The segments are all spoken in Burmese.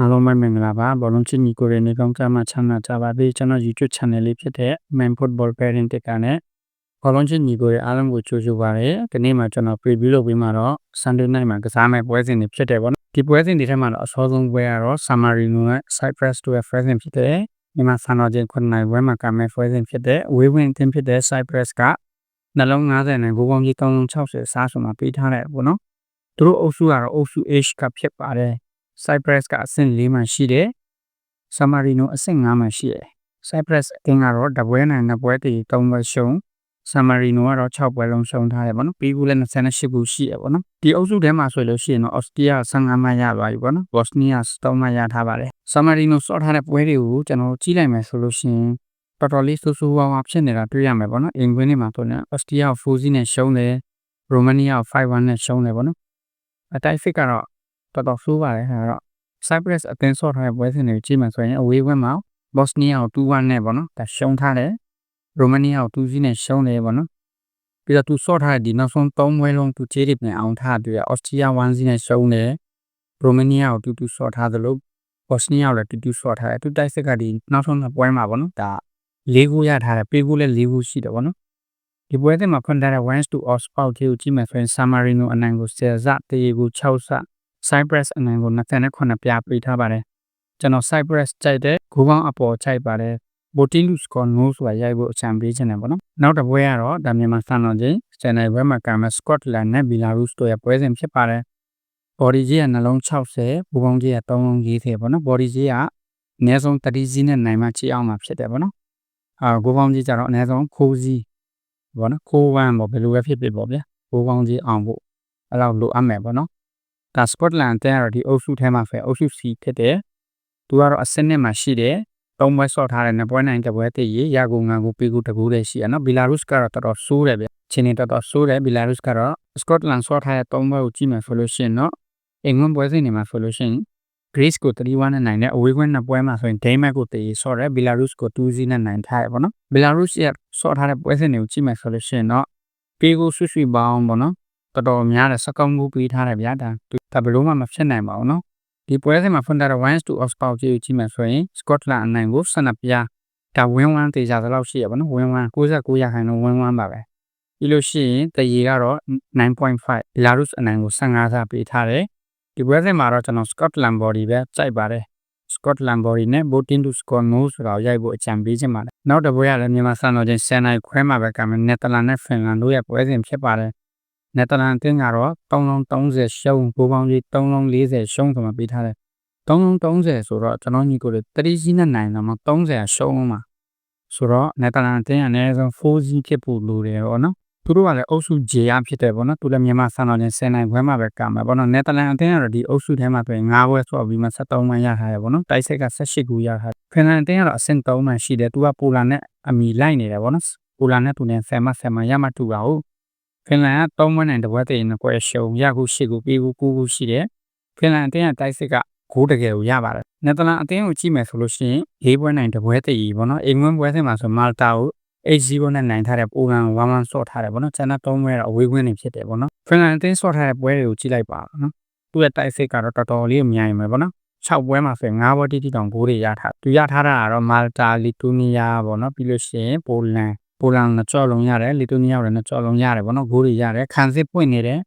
အားလုံးပဲမင်္ဂလာပါဘောလုံးချစ်ညီကိုတွေနေကောင်းကြမှာချမ်းသာကြပါစေကျွန်တော် YouTube channel လေးဖြစ်တဲ့ Man Football Parent တက်ကနေဘောလုံးချစ်ညီကိုတွေအားလုံးကိုကြိုဆိုပါရစေဒီနေ့မှာကျွန်တော် preview လုပ်ပေးမှာတော့ Sunday night မှာကစားမယ့်ပွဲစဉ်တွေဖြစ်တယ်ပေါ့နော်ဒီပွဲစဉ်တွေထဲမှာတော့အစောဆုံးပွဲကတော့ San Marino နဲ့ Cyprus တို့ရဲ့ပွဲစဉ်ဖြစ်တယ်မြန်မာစံတော်ချိန်9နိုင်ပွဲမှာကမယ့်ပွဲစဉ်ဖြစ်တဲ့ဝေးဝင်တင်ဖြစ်တဲ့ Cyprus ကနှလုံး90နဲ့ဂိုးပေါင်းကြီး360စားဆိုမှပေးထားတယ်ပေါ့နော်သူတို့အုပ်စုကတော့အုပ်စု H ကဖြစ်ပါတယ် Cyprus ကအဆင့်၄မှာရှိတယ်။ San Marino အဆင့်၅မှာရှိတယ်။ Cyprus အသင်းကတော့တပွဲနိုင်နှစ်ပွဲတည်၃ပွဲရှုံး San Marino ကတော့6ပွဲလုံးရှုံးထားတယ်ပေါ့နော်။ပြီးကူလည်း28ခုရှိတယ်ပေါ့နော်။ဒီအုပ်စုထဲမှာဆိုလို့ရှိရင်တော့ Austria 15မှတ်ရသွားပြီပေါ့နော်။ Bosnia 3မှတ်ရထားပါတယ်။ San Marino စော့ထားတဲ့ပွဲတွေကိုကျွန်တော်ကြည့်လိုက်မယ်ဆိုလို့ရှိရင်တော်တော်လေးဆိုးဆိုးဝါးဝါးဖြစ်နေတာတွေ့ရမယ်ပေါ့နော်။အင်ကွင်းတွေမှာဆိုရင် Austria ကို4-0နဲ့ရှုံးတယ်။ Romania ကို5-1နဲ့ရှုံးတယ်ပေါ့နော်။အတိုက်ဖစ်ကတော့ တော်တော်ဆိုးပါတယ်ဟာတော့ Cyprus အသင်းဆော့ထားတဲ့ပွဲစဉ်တွေကြည့်မှဆိုရင်အဝေးဘက်မှာ Bosnia ကို2-1နဲ့ပေါ့နော်ဒါရှုံးထားတယ် Romania ကို2-0နဲ့ရှုံးတယ်ပေါ့နော်ပြီးတော့သူဆော့ထားတဲ့ဒီနောက်ဆုံး3ပွဲလုံးသူခြေတွေပြန်အောင်ထားတွေ့ရ Austria 1-0နဲ့ရှုံးတယ် Romania ကိုတူတူဆော့ထားသလို Bosnia ကိုလည်းတူတူဆော့ထားတယ်သူတိုက်စစ်ကဒီနောက်ဆုံးပွဲမှာပေါ့နော်ဒါ၄ခုရထားတယ်ပေးခုလည်း၄ခုရှိတယ်ပေါ့နော်ဒီပွဲစဉ်မှာဖွင့်ထားတဲ့ Wins to Oxford ကိုကြည့်မယ်ဆိုရင် San Marino အနိုင်ကို10စတရေကို6စ Cyprus အနိုင်ကို28ပြပေးထားပါတယ်ကျွန်တော် Cyprus ကြိုက်တဲ့ဂိုးပေါင်းအပေါ်ကြိုက်ပါတယ် Botilus score no ဆိုတာရိုက်ဖို့အချံပေးခြင်းတယ်ပေါ့နော်နောက်တစ်ပွဲကတော့ဒါမြန်မာစံတော်ချိန်စနေပွဲမှာကမ်းမ Scotland နဲ့ Belarus တို့ရဲ့ပွဲစဉ်ဖြစ်ပါတယ် body ကြီးကနှလုံး60ဘူပေါင်းကြီးက3လုံး40ပေါ့နော် body ကြီးကအနည်းဆုံး30စီးနဲ့နိုင်မှချီအောင်မှာဖြစ်တယ်ပေါ့နော်အာဘူပေါင်းကြီးကြတော့အနည်းဆုံး9စီးပေါ့နော်9 1ပေါ့ဘယ်လိုပဲဖြစ်ဖြစ်ပေါ့ဗျာဘူပေါင်းကြီးအောင်ဖို့အဲ့လောက်လိုအပ်မယ်ပေါ့နော် ဒါ Scotland တဲကတော့ဒီအုပ်စုထဲမှာပဲအုပ်စု C ဖြစ်တယ်သူကတော့အစနစ်မှာရှိတယ်သုံးပွဲဆော့ထားတဲ့နှစ်ပွဲနိုင်တစ်ပွဲတည်ရရကူငါကူပြီးကူတကူတည်းရှိရနော်ဘီလာရုစ်ကတော့တော်တော်ဆိုးတယ်ဗျချင်းနေတော်တော်ဆိုးတယ်ဘီလာရုစ်ကတော့ Scotland ဆော့ထားတဲ့သုံးပွဲကိုကြည့်မယ်ဆိုလို့ရှိရင်တော့အင်္ဂလန်ပွဲစဉ်တွေမှာဆိုလို့ရှိရင် Greece ကို3-1နဲ့နိုင်တဲ့အဝေးကွင်းနှစ်ပွဲမှာဆိုရင် Denmark ကိုတည်ဆော့တယ် Belarus ကို2-0နဲ့နိုင်ထားရပေါ့နော် Belarus ရဲ့ဆော့ထားတဲ့ပွဲစဉ်တွေကိုကြည့်မယ်ဆိုလို့ရှိရင်တော့ပေးကိုဆွဆွပေါင်းပေါ့နော်တော်တော်များတယ်စကောင်းကူပေးထားတယ်ဗျာဒါ ဒါဘယ်လို့မှမဖြစ်နိုင်ပါဘူးနော်ဒီပွဲစဉ်မှာဖွင့်ထားတဲ့ Wins to Oxford ကြီးကိုကြည့်မယ်ဆိုရင် Scotland အနိုင်ကို12ပြားဒါ win 1တေချာသလောက်ရှိရပါနော် win 1 69ရာခိုင်နှုန်း win 1ပါပဲပြီးလို့ရှိရင်တရေကတော့9.5 Belarus အနိုင်ကို15ဆပေးထားတယ်ဒီပွဲစဉ်မှာတော့ကျွန်တော် Scotland body ပဲကြိုက်ပါတယ် Scotland body နဲ့ voting to score no ဆိုတာကိုရိုက်ဖို့အကြံပေးခြင်းပါတယ်နောက်တစ်ပွဲကလည်းမြန်မာစံတော်ချိန်10နိုင်ခွဲမှာပဲကမယ် Netherlands နဲ့ Finland တို့ရဲ့ပွဲစဉ်ဖြစ်ပါတယ် နယ်သာလန်အသင်းကတော့3လုံး30ရှုံးဘိုးပေါင်းကြီး3လုံး40ရှုံးဆိုမှပေးထားတယ်3လုံး30ဆိုတော့ကျွန်တော်ညီကိုတွေ3စီးနဲ့နိုင်တော့မှ30ရှုံးမှာဆိုတော့နယ်သာလန်အသင်းကအနည်းဆုံး4စီးဖြစ်ဖို့လိုတယ်ပေါ့နော်သူတို့ကလည်းအုပ်စု J ရဖြစ်တယ်ပေါ့နော်သူလည်းမြန်မာစံတော်ချင်း10နိုင်ခွဲမှာပဲကမှာပေါ့နော်နယ်သာလန်အသင်းကတော့ဒီအုပ်စုထဲမှာဆိုရင်9ပွဲဆော့ပြီးမှ73မှရထားတယ်ပေါ့နော်တိုက်ဆက်က18ခုရထားတယ်ဖင်လန်အသင်းကတော့အဆင့်3မှရှိတယ်သူကပိုလန်နဲ့အမီလိုက်နေတယ်ပေါ့နော်ပိုလန်နဲ့သူနဲ့10မှ10မှရမှတူပါဟုတ် ဖင်လန်က3ပွဲနိုင်တစ်ပွဲတည်နှစ်ပွဲရှုံရခု8ခုပြီးခု9ခုရှိတယ်ဖင်လန်အသင်းကတိုက်စစ်ကဂိုးတကယ်ကိုရပါတယ်နယ်သာလန်အသင်းကိုကြည့်မယ်ဆိုလို့ရှိရင်၄ပွဲနိုင်တစ်ပွဲတည်ပေါ့နော်အင်္ဂလန်ပွဲစဉ်မှာဆိုမာလတာကို8-0နဲ့နိုင်ထားတဲ့ပိုလန်ဝမ်ဝမ်ဆော့ထားတယ်ပေါ့နော်ကျန်တဲ့3ပွဲတော့အဝေးကွင်းနေဖြစ်တယ်ပေါ့နော်ဖင်လန်အသင်းဆော့ထားတဲ့ပွဲတွေကိုကြည့်လိုက်ပါနော်သူ့ရဲ့တိုက်စစ်ကတော့တော်တော်လေးအများကြီးပဲပေါ့နော်6ပွဲမှာဆိုရင်9ပွဲတိတိတောင်ဂိုးတွေရထားသူရထားတာကတော့မာလတာလီတူနီးယားပေါ့နော်ပြီးလို့ရှိရင်ပိုလန် ပိုလန်နှစ်ကြော့လုံးရတယ်လီတိုနီးယားလည်းနှစ်ကြော့လုံးရတယ်ဗောနော်ဂိုးတွေရတယ်ခံစစ်ပွင့်နေတယ်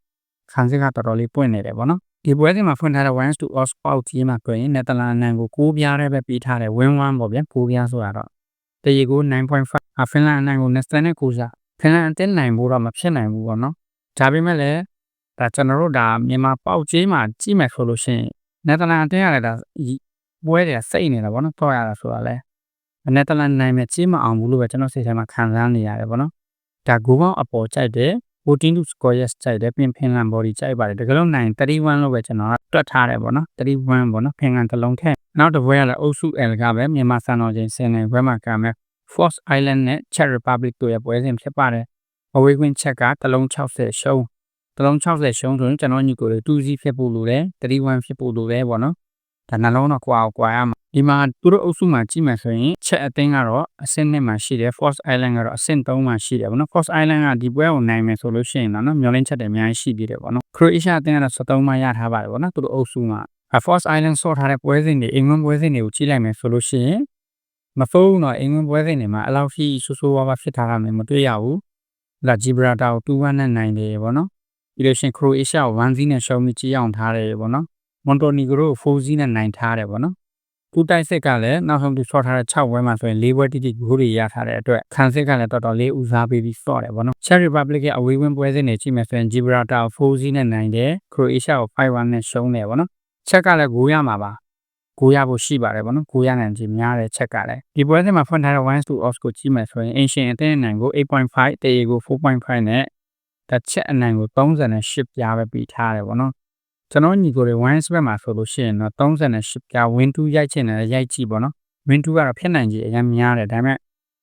ခံစစ်ကတော်တော်လေးပွင့်နေတယ်ဗောနော်ဒီပွဲစဉ်မှာဖွင့်ထားတဲ့ Wins to Oxford ကြီးမှာဆိုရင်နယ်သာလန်အနိုင်ကို6ပြားတည်းပဲပြီးထားတယ် win 1ပေါ့ဗျာ6ပြားဆိုတာတော့တရေကို9.5အဖင်လန်အနိုင်ကို29စာဖင်လန်အတင်းနိုင်ဖို့တော့မဖြစ်နိုင်ဘူးဗောနော်ဒါပေမဲ့လည်းဒါကျွန်တော်တို့ဒါမြန်မာပေါက်ကြီးမှာကြည့်မယ်ဆိုလို့ရှိရင်နယ်သာလန်အတင်းရတယ်ဒါပွဲတွေစိတ်နေတာဗောနော်တော့ရတာဆိုတာလဲ နယ်သာလန်နိုင်မဲ့ကြီးမအောင်ဘူးလို့ပဲကျွန်တော်စိတ်ထဲမှာခံစားနေရတယ်ပေါ့နော်ဒါဂိုးပေါင်းအပေါ်ကြိုက်တယ်14 to score yes ကြိုက်တယ်ပြင်ဖင်လန် body ကြိုက်ပါတယ်တကယ်လို့နိုင်31လို့ပဲကျွန်တော်တွက်ထားတယ်ပေါ့နော်31ပေါ့နော်ဖင်လန်တစ်လုံးထက်နောက်တစ်ပွဲကလည်းအုပ်စု L ကပဲမြန်မာစံတော်ချိန်10နေဘက်မှာကမယ် Force Island နဲ့ Czech Republic တို့ရဲ့ပွဲစဉ်ဖြစ်ပါတယ်အဝေးကွင်းချက်ကတစ်လုံး60ရှုံးတစ်လုံး60ရှုံးဆိုရင်ကျွန်တော်ညီကိုတွေ2စီးဖြစ်ဖို့လိုတယ်31ဖြစ်ဖို့လိုတယ်ပေါ့နော်ဒါနှလုံးတော့ကွာကွာရမှာ ဒီမှာသူတို့အုပ်စုမှာကြည့်မှဆိုရင်ချက်အသင်းကတော့အဆင့်2မှာရှိတယ် Force Island ကတော့အဆင့်3မှာရှိတယ်ဗောနော် Force Island ကဒီပွဲကိုနိုင်မယ်ဆိုလို့ရှိရင်တော့နော်မျောလင်းချက်တွေအများကြီးရှိသေးတယ်ဗောနော် Croatia အသင်းကတော့73မှာရထားပါတယ်ဗောနော်သူတို့အုပ်စုမှာ Force Island ဆော့ထားတဲ့ပွဲစဉ်တွေအင်္ဂလန်ပွဲစဉ်တွေကိုကြည့်လိုက်မယ်ဆိုလို့ရှိရင်မဖုန်းတော့အင်္ဂလန်ပွဲစဉ်တွေမှာအလောက်ရှိဆိုးဆိုးဝါးဝါးဖြစ်ထားတာမျိုးမတွေ့ရဘူး။လာဂျီဘရာတာကို2-1နဲ့နိုင်တယ်ပေါ့နော်။ပြီးလို့ရှိရင်ခရိုအေးရှားကို1-0နဲ့ရှုံးပြီးကြည့်အောင်ထားတယ်ပေါ့နော်။မွန်တိုနီဂရိုကို4-0နဲ့နိုင်ထားတယ်ပေါ့နော်။ ကူတိုက်စစ်ကလည်းနောက်ဆုံးသူဆော့ထားတဲ့6ပွဲမှာဆိုရင်၄ပွဲတိတိဂိုးတွေရထားတဲ့အတွက်ခံစစ်ကလည်းတော်တော်လေးဦးစားပေးပြီးဆော့တယ်ပေါ့နော်။ Czech Republic ရဲ့အဝေးဝင်ပွဲစဉ်တွေကြည့်မယ်ဆိုရင် Gibraltar ကို4-0နဲ့နိုင်တယ်။ Croatia ကို5-1နဲ့ရှုံးတယ်ပေါ့နော်။ Czech ကလည်းဂိုးရမှာပါ။ဂိုးရဖို့ရှိပါတယ်ပေါ့နော်။ဂိုးရနိုင်ခြင်းများတယ် Czech ကလည်းဒီပွဲစဉ်မှာဖွင့်ထားတဲ့1 to odds ကိုကြည့်မယ်ဆိုရင် Ancient အသင်းအနိုင်ကို8.5တရေကို4.5နဲ့ဒါ Czech အနိုင်ကို38ပြားပဲပေးထားတယ်ပေါ့နော်။ ကျွန်တော်ညီကိုတွေ1 spread မှာဆိုလို့ရှိရင်တော့38ပြား win 2ရိုက်ချင်တယ်ရိုက်ကြည့်ပေါ့နော်။ win 2ကတော့ဖြစ်နိုင်ကြီးအများများတယ်ဒါပေမဲ့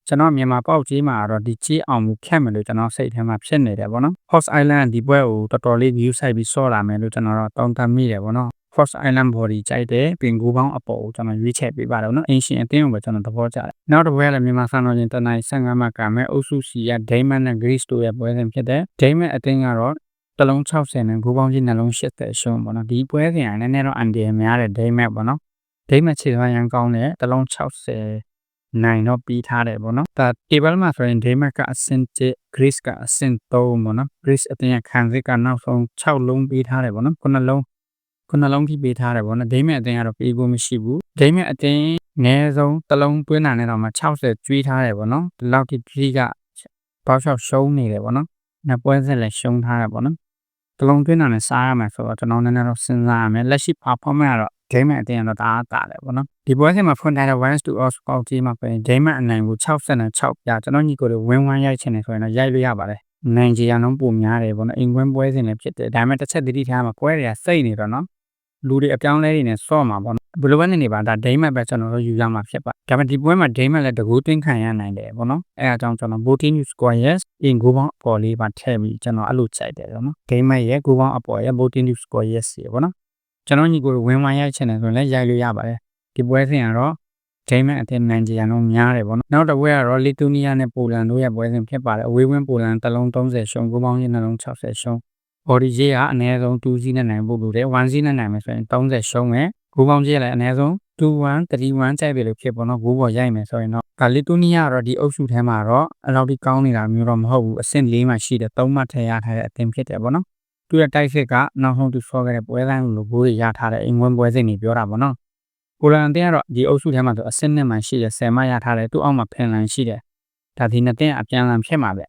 ကျွန်တော်မြန်မာပေါက်ကြီးမှာတော့ဒီကြီးအောင်မှုခက်မယ်လို့ကျွန်တော်စိတ်ထဲမှာဖြစ်နေတယ်ပေါ့နော်။ Horse Island ဒီပွဲကိုတော်တော်လေး view ဆိုင်ပြီးစော့လာမယ်လို့ကျွန်တော်တော့တောင်းတမိတယ်ပေါ့နော်။ Horse Island body ကြိုက်တယ်ပြင်ကိုပေါင်းအပေါ်ကိုကျွန်တော်ရွေးချယ်ပေးပါတယ်နော်။ Ancient အသင်းကိုပဲကျွန်တော်သဘောကျတယ်။နောက်တစ်ပွဲကလည်းမြန်မာစံတော်ချိန်တနင်္လာ15မှာကမယ်အုပ်စုစီက Dayman နဲ့ Greece တို့ရဲ့ပွဲစဉ်ဖြစ်တယ်။ Dayman အသင်းကတော့ တလုံး60နဲ့ဂိုးပေါင်းကြီးနှလုံး80ရှုံးပေါ့နော်ဒီပွဲစဉ်ကလည်းနည်းနည်းတော့အန်ဒီများတယ် Dayman ပေါ့နော်။ Dayman ခြေသွားရန်ကောင်းတယ်တလုံး60နိုင်တော့ပြီးထားတယ်ပေါ့နော်ဒါ table မှာဆိုရင် Denmark ကအဆင့်1 Greece ကအဆင့်3ပေါ့နော် Greece အတင်းခံစစ်ကနောက်ဆုံး6လုံးပေးထားတယ်ပေါ့နော်ခုနှလုံးခုနှလုံးထိပေးထားတယ်ပေါ့နော် Denmark အတင်းကတော့ပေးဖို့မရှိဘူး Denmark အတင်းအနည်းဆုံးတစ်လုံးသွင်းတာနဲ့တော့မှ60ကျွေးထားတယ်ပေါ့နော်ဒီလောက်ထိကြီးကဘောက်လျှောက်ရှုံးနေတယ်ပေါ့နော်နှစ်ပွဲဆက်လည်းရှုံးထားတယ်ပေါ့နော် တလုံးသွင်းတာနဲ့စားရမယ်ဆိုတော့ကျွန်တော်နည်းနည်းတော့စဉ်းစားရမယ်လက်ရှိ performance ကတော့ game အတင်းတော့တအားတာတယ်ပေါ့နော်ဒီပွဲစဉ်မှာဖွင့်ထားတဲ့ once to all sport team မှာပြင် game အနိုင်ကို66ပြကျွန်တော်ညီကိုတွေ win 1ရိုက်ချင်တယ်ဆိုရင်တော့ရိုက်လို့ရပါတယ်နိုင်ဂျီယာလုံးပုံများတယ်ပေါ့နော်အင်ကွင်းပွဲစဉ်လည်းဖြစ်တယ်ဒါပေမဲ့တစ်ချက်တတိထားမှာပွဲတွေကစိတ်နေတော့နော် လူတွေအပြောင်းလဲတွေနဲ့ဆော့မှာပေါ့နော်ဘယ်လိုပဲနေနေပါဒါဒိမတ်ပဲကျွန်တော်တို့ယူရမှာဖြစ်ပါဒါပေမဲ့ဒီပွဲမှာဒိမတ်လည်းတကူးတင်းခံရနိုင်တယ်ပေါ့နော်အဲအကြောင်းကျွန်တော် voting score yes in ကိုပေါင်းအပေါ်လေးပါထည့်ပြီးကျွန်တော်အဲ့လိုချိန်တယ်ပေါ့နော်ဒိမတ်ရဲ့ကိုပေါင်းအပေါ်ရဲ့ voting score yes ရေပေါ့နော်ကျွန်တော်ညီကိုဝင်ဝိုင်းရိုက်ချင်တယ်ဆိုရင်လည်းရိုက်လို့ရပါတယ်ဒီပွဲစဉ်ကတော့ဒိမတ်အသင်းနိုင်ဂျီယာလုံးများတယ်ပေါ့နော်နောက်တစ်ပွဲကတော့လီတူနီးယားနဲ့ပိုလန်တို့ရဲ့ပွဲစဉ်ဖြစ်ပါတယ်အဝေးဝင်းပိုလန်တစ်လုံး30ရှုံးကိုပေါင်းရင်နှလုံး60ရှုံး body ကြီးကအနည်းဆုံး2စီးနဲ့နိုင်ဖို့လိုတယ်1စီးနဲ့နိုင်မယ်ဆိုရင်30ရှုံးမယ်ဂိုးပေါင်းကြီးကလည်းအနည်းဆုံး2-1 3-1ကြိုက်ပြီလို့ဖြစ်ပေါ့နော်ဂိုးပေါ်ရိုက်မယ်ဆိုရင်တော့ဒါလီတူနီးယားကတော့ဒီအုပ်စုထဲမှာတော့အလောက်ထိကောင်းနေတာမျိုးတော့မဟုတ်ဘူးအဆင့်၄မှာရှိတယ်3မှတ်ထည့်ရထားတဲ့အသင်းဖြစ်တယ်ပေါ့နော်သူရဲ့တိုက်စစ်ကနောက်ဆုံးသူဆော့ခဲ့တဲ့ပွဲတိုင်းလိုဂိုးတွေရထားတဲ့အင်္ဂွန်ပွဲစဉ်တွေပြောတာပေါ့နော်ကိုလန်အသင်းကတော့ဒီအုပ်စုထဲမှာဆိုအဆင့်နှစ်မှရှိတယ်10မှရထားတယ်သူ့အောက်မှာဖင်လန်ရှိတယ်ဒါဒီနှစ်သင်းအပြန်အလှန်ဖြစ်မှာပဲ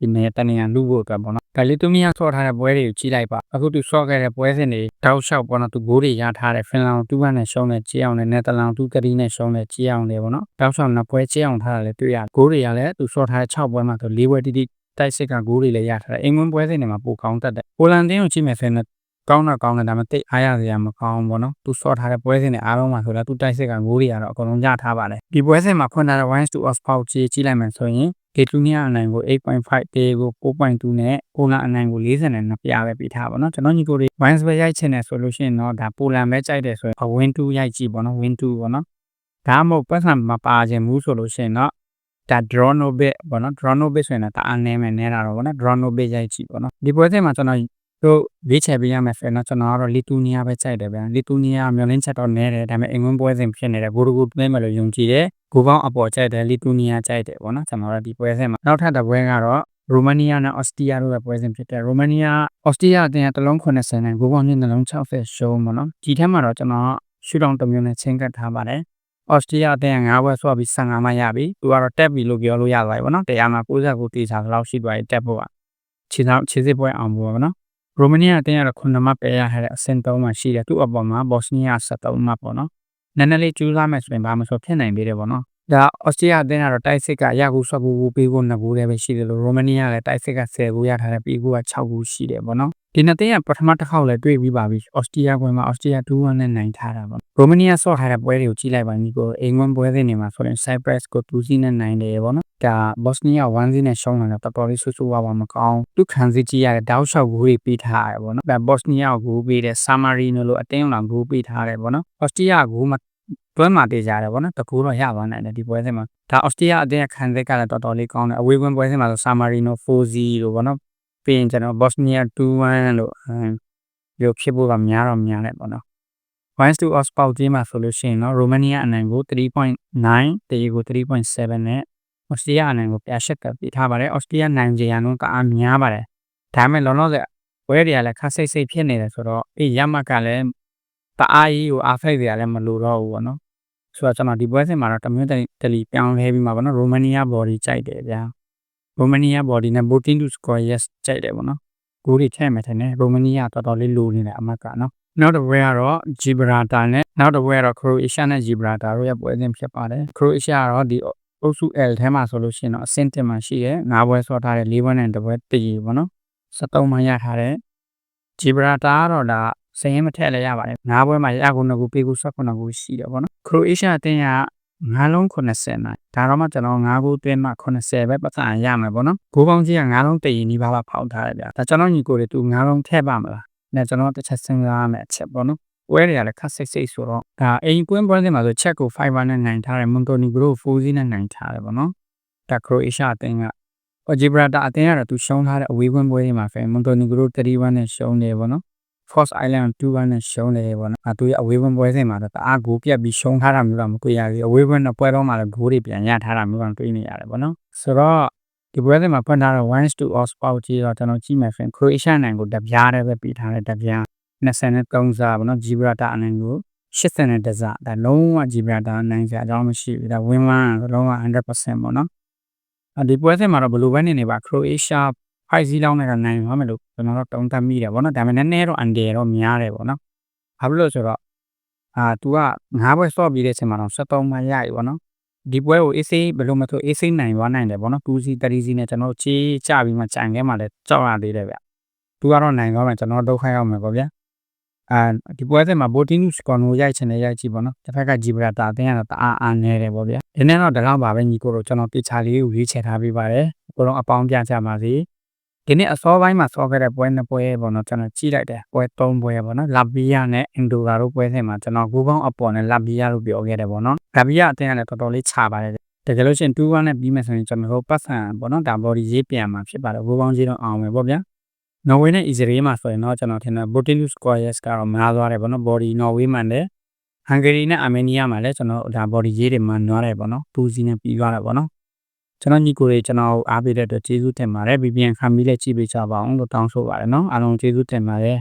ဒီနေတနေရလူဖို့အတွက်ပေါ့နော် ဒါလီတူမီယာဆော့ထားတဲ့ပွဲတွေကိုကြီးလိုက်ပါအခုသူဆော့ခဲ့တဲ့ပွဲစဉ်တွေတောက်လျှောက်ပေါ့နော်သူဂိုးတွေရထားတယ်ဖင်လန်ကို2-1နဲ့ရှုံးတယ်ကြေးအောင်နဲ့နယ်သာလန်2-3နဲ့ရှုံးတယ်ကြေးအောင်တယ်ပေါ့နော်တောက်လျှောက်နှစ်ပွဲကြေးအောင်ထားတာလည်းတွေ့ရဂိုးတွေကလည်းသူဆော့ထားတဲ့6ပွဲမှာဆို4ပွဲတိတိတိုက်စစ်ကဂိုးတွေလည်းရထားတယ်အင်္ဂလန်ပွဲစဉ်တွေမှာပိုကောင်းတတ်တယ်ပိုလန်တင်းကိုကြည့်မယ်ဆိုရင်ကောင်းတော့ကောင်းတယ်ဒါပေမဲ့တိတ်အားရစရာမကောင်းဘူးပေါ့နော်သူဆော့ထားတဲ့ပွဲစဉ်တွေအားလုံးမှာဆိုတော့သူတိုက်စစ်ကငိုးတွေကတော့အကုန်လုံးရထားပါတယ်ဒီပွဲစဉ်မှာဖွင့်ထားတဲ့1 to off power ကြီးကြည့်လိုက်မယ်ဆိုရင် ဂေတူနီယာအနိုင်ကို8.5တေးကို4.2နဲ့ပိုလန်အနိုင်ကို42ပြားပဲပေးထားပါတော့ကျွန်တော်ညီကိုတွေ wines ပဲရိုက်ချင်တယ်ဆိုလို့ရှိရင်တော့ဒါပိုလန်ပဲကြိုက်တယ်ဆိုရင် win 2ရိုက်ကြည့်ပေါ့နော် win 2ပေါ့နော်ဒါမှမဟုတ်ပတ်စံမပါခြင်းဘူးဆိုလို့ရှိရင်တော့ဒါ draw no bit ပေါ့နော် draw no bit ဆိုရင်တော့ဒါအနေနဲ့နဲတာတော့ပေါ့နော် draw no bit ရိုက်ကြည့်ပေါ့နော်ဒီပွဲစဉ်မှာကျွန်တော် တို့ရွေးချယ်ပေးရမယ်ဆိုရင်တော့ကျွန်တော်ကတော့လီတူနီးယားပဲကြိုက်တယ်ဗျာလီတူနီးယားမျောလင်းချက်တော့နဲတယ်ဒါပေမဲ့အင်္ဂလန်ပွဲစဉ်ဖြစ်နေတဲ့ဂိုးဂိုးသွင်းမယ်လို့ယုံကြည်တယ်ဂိုးပေါင်းအပေါ်ကြိုက်တယ်လီတူနီးယားကြိုက်တယ်ပေါ့နော်ကျွန်တော်တို့ဒီပွဲစဉ်မှာနောက်ထပ်တစ်ပွဲကတော့ရိုမာနီးယားနဲ့အော်စတြီးယားတို့ရဲ့ပွဲစဉ်ဖြစ်တဲ့ရိုမာနီးယားအော်စတြီးယားအသင်းကတလုံး80နဲ့ဂိုးပေါင်းညနှလုံး60ရှုံးပေါ့နော်ဒီထက်မှာတော့ကျွန်တော်ရှူတောင်တစ်မျိုးနဲ့ချင်းကပ်ထားပါတယ်အော်စတြီးယားအသင်းက9ဘွဲဆွပြီး15မှရပြီသူကတော့တက်ပြီလို့ပြောလို့ရသွားပြီပေါ့နော်တရားမှာ69တေချာလောက်ရှိသွားပြီတက်ဖို့ကခြေနောက်ခြေစစ်ပွဲအောင်ဖို့ပေါ့နော် ရိုမာနီးယားအသင်းကတော့ခုနှစ်မှတ်ပယ်ရခဲ့တဲ့အဆင့်3မှာရှိတယ်သူ့အပေါ်မှာဘော့စနီးယား73မှတ်ပေါ့နော်နည်းနည်းလေးကျူးစားမယ်ဆိုရင်ဘာမှမဆိုဖြစ်နိုင်သေးတယ်ပေါ့နော်ဒါအော်စတြေးလျအသင်းကတော့တိုက်စစ်ကရကူဆွတ်ကူပေးဖို့နှစ်ခုတည်းပဲရှိတယ်လို့ရိုမာနီးယားလည်းတိုက်စစ်က10ခုရထားတယ်ပြီးကူက6ခုရှိတယ်ပေါ့နော်ဒီနှစ်သင်းကပထမတစ်ခေါက်လည်းတွေ့ပြီးပါပြီအော်စတြေးလျပွဲမှာအော်စတြေးလျ2-1နဲ့နိုင်ထားတာပေါ့ရိုမာနီးယားဆော့ထားတဲ့ပွဲတွေကိုကြည့်လိုက်ပါညီကိုအင်္ဂလန်ပွဲစဉ်တွေမှာဆိုရင် Cyprus ကို2-0နဲ့နိုင်တယ်ပေါ့နော် ဒါဘော့စနီးယား1-0နဲ့ရှုံးလာတော့တော်တော်လေးဆူဆူဝါဝါမကောင်းသူခံစစ်ကြည့်ရတဲ့တောက်လျှောက်ဂိုးတွေပေးထားရတယ်ပေါ့နော်ဒါဘော့စနီးယားကိုဂိုးပေးတယ်ဆာမာရီနိုလိုအတင်းအောင်ဂိုးပေးထားတယ်ပေါ့နော်အော်စတြေးလျဂိုးမှာတွဲမှာတေးကြတယ်ပေါ့နော်တကူတော့ရပါနိုင်တယ်ဒီပွဲစဉ်မှာဒါအော်စတြေးလျအသင်းခံစစ်ကလည်းတော်တော်လေးကောင်းတယ်အဝေးကွင်းပွဲစဉ်မှာဆိုဆာမာရီနို4-0လို့ပေါ့နော်ပြီးရင်ကျွန်တော်ဘော့စနီးယား2-1လို့ရုပ်ဖြစ်ဖို့ကများတော့များတယ်ပေါ့နော် wines to os ပေါက်သေးမှာဆိုလို့ရှိရင်တော့ရိုမေးနီးယားအနိုင်ကို3.9တရီကို3.7နဲ့ ဩစတြေးလျအနိုင်ကိုပြရှက်ကပ်ပေးထားပါတယ်ဩစတြေးလျနိုင်ကြရန်တော့တအားများပါတယ်ဒါပေမဲ့လောလောဆယ်ဝဲတွေကလည်းခက်စိတ်စိတ်ဖြစ်နေတယ်ဆိုတော့အေးရမတ်ကလည်းတအားကြီးကိုအားဖိတ်တွေကလည်းမလိုတော့ဘူးပေါ့နော်ဆိုတော့ကျွန်တော်ဒီပွဲစဉ်မှာတော့တမျိုးတလီပြောင်းလဲပြီးမှာပေါ့နော်ရိုမေးနီးယား body ကြိုက်တယ်ဗျာရိုမေးနီးယား body နဲ့ boating to score yes ကြိုက်တယ်ပေါ့နော်ကိုတွေထည့်မယ်ထင်တယ်ရိုမေးနီးယားတော်တော်လေးလိုနေတယ်အမတ်ကနော်နောက်တစ်ပွဲကတော့ Gibraltar နဲ့နောက်တစ်ပွဲကတော့ Croatia နဲ့ Gibraltar တို့ရဲ့ပွဲစဉ်ဖြစ်ပါတယ် Croatia ကတော့ဒီ အုပ်စု L ထဲမှာဆိုလို့ရှိရင်တော့အဆင့်တင်မှာရှိရဲ၅ပွဲဆော့ထားတဲ့၄ပွဲနဲ့တစ်ပွဲတည်ပေါ့နော်73မှရထားတဲ့ Gibraltar ကတော့ဒါစရင်မထက်လည်းရပါတယ်၅ပွဲမှာရကုန်းကူပေးကူဆက်ခုနကူရှိတယ်ပေါ့နော် Croatia အတင်းကငါးလုံး80နိုင်ဒါတော့မှကျွန်တော်၅ခုတွင်းမှ80ပဲပတ်စံရမယ်ပေါ့နော်ဂိုးပေါင်းကြီးက၅လုံးတည်ရင်ဒီပါပါဖောက်ထားတယ်ဗျာဒါကျွန်တော်ညီကိုတွေသူ၅လုံးထည့်ပါမလားနဲ့ကျွန်တော်တစ်ချက်စဉ်းစားရမယ်အချက်ပေါ့နော် ဝဲတွေကလည်းခက်စိတ်စိတ်ဆိုတော့ဒါအိမ်ကွင်းပွဲတွေမှာဆိုချက်ကို5နဲ့နိုင်ထားတယ်မွန်တိုနီဂရို4စီးနဲ့နိုင်ထားတယ်ပေါ့နော်ဒါခရိုအေးရှားအသင်းကဟိုဂျီဘရာတာအသင်းကတော့သူရှုံးထားတဲ့အဝေးကွင်းပွဲတွေမှာပဲမွန်တိုနီဂရို31နဲ့ရှုံးနေပေါ့နော် Force Island 2-1နဲ့ရှုံးတယ်ပေါ့နော်။အဲသူရဲ့အဝေးဝင်ပွဲစဉ်မှာတော့တအားဂိုးပြတ်ပြီးရှုံးထားတာမျိုးတော့မတွေ့ရဘူး။အဝေးဝင်တော့ပွဲတော့မှလည်းဂိုးတွေပြန်ရထားတာမျိုးတော့တွေ့နေရတယ်ပေါ့နော်။ဆိုတော့ဒီပွဲစဉ်မှာဖွင့်ထားတဲ့1 to os ပေါက်ကြီးတော့ကျွန်တော်ကြည့်မယ်ဆိုရင် Croatia နိုင်ကိုတပြားတည်းပဲပြီးထားတဲ့တပြား 23စားပေါ့နော် Gibraltar အနိုင်ကို80တစားဒါလုံးဝ Gibraltar နိုင်စရာအကြောင်းမရှိဘူး။ဒါ win one လုံးဝ100%ပေါ့နော်။အဲဒီပွဲစဉ်မှာတော့ဘယ်လိုပဲနေနေပါ Croatia ဖိုက်စီးလောင်းတဲ့ကနိုင်သွားမယ်လို့ကျွန်တော်တို့တုံးသပ်မိတယ်ဗောနော်ဒါပေမဲ့နည်းနည်းတော့အန်တယ်တော့များတယ်ဗောနော်ဘာဖြစ်လို့ဆိုတော့အာ तू က၅ဘွဲဆော့ပြီးတဲ့အချိန်မှာတော့73မှရပြီဗောနော်ဒီပွဲကို AC ဘယ်လိုမဆို AC နိုင်သွားနိုင်တယ်ဗောနော် 2 C 3 C နဲ့ကျွန်တော်တို့ချေးကြပြီးမှကြံခဲမှလည်းကြောက်ရသေးတယ်ဗျသူကတော့နိုင်သွားမယ်ကျွန်တော်ဒုက္ခရောက်မယ်ဗောဗျာ အာဒီပွဲစဉ်မှာ boating score ကိုရိုက်ချင်တယ်ရိုက်ကြည့်ဗောနော်တစ်ဖက်က Gibraltar အတင်းကတော့တအားအားနေတယ်ဗောဗျာဒီနေ့တော့တကောက်ပါပဲညီကိုတို့ကျွန်တော်ပြချလေးကိုရွေးချယ်ထားပေးပါတယ်ကိုတော့အပေါင်းပြကြပါစေဒီနေ့အစောပိုင်းမှာဆော့ခဲ့တဲ့ပွဲနှစ်ပွဲပေါ့နော်ကျွန်တော်ကြည့်လိုက်တယ်ပွဲ၃ပွဲပေါ့နော်လာဘီယာနဲ့အင်ဒိုဂါတို့ပွဲစဉ်မှာကျွန်တော်ဂူပေါင်းအပေါ်နဲ့လာဘီယာလို့ပြောခဲ့တယ်ပေါ့နော်လာဘီယာအတင်းကလည်းတော်တော်လေးခြာပါတယ်တကယ်လို့ရှိရင်2-1နဲ့ပြီးမယ်ဆိုရင်ကျွန်တော်တို့ပတ်စံပေါ့နော်ဒါ body ရေးပြန်မှာဖြစ်ပါတယ်ဂူပေါင်းကြီးတော့အောင်မယ်ပေါ့ဗျာ နော်ဝေးနဲ့အစ္စရေးမှာဆိုရင်တော့ကျွန်တော်ထင်တယ် Botelus Squares ကတော့များသွားတယ်ဗောနော် body နော်ဝေးမှန်တယ်ဟန်ဂေရီနဲ့အာမေးနီးယားမှာလည်းကျွန်တော်ဒါ body ရေးတွေမှာနွားတယ်ဗောနော်ပူစီနဲ့ပြီးသွားတယ်ဗောနော်ကျွန်တော်ညီကိုတွေကျွန်တော်အားပေးတဲ့အတွက်ကျေးဇူးတင်ပါတယ် VPN ခံပြီးလည်းကြည့်ပေးကြပါအောင်လို့တောင်းဆိုပါတယ်နော်အားလုံးကျေးဇူးတင်ပါတယ်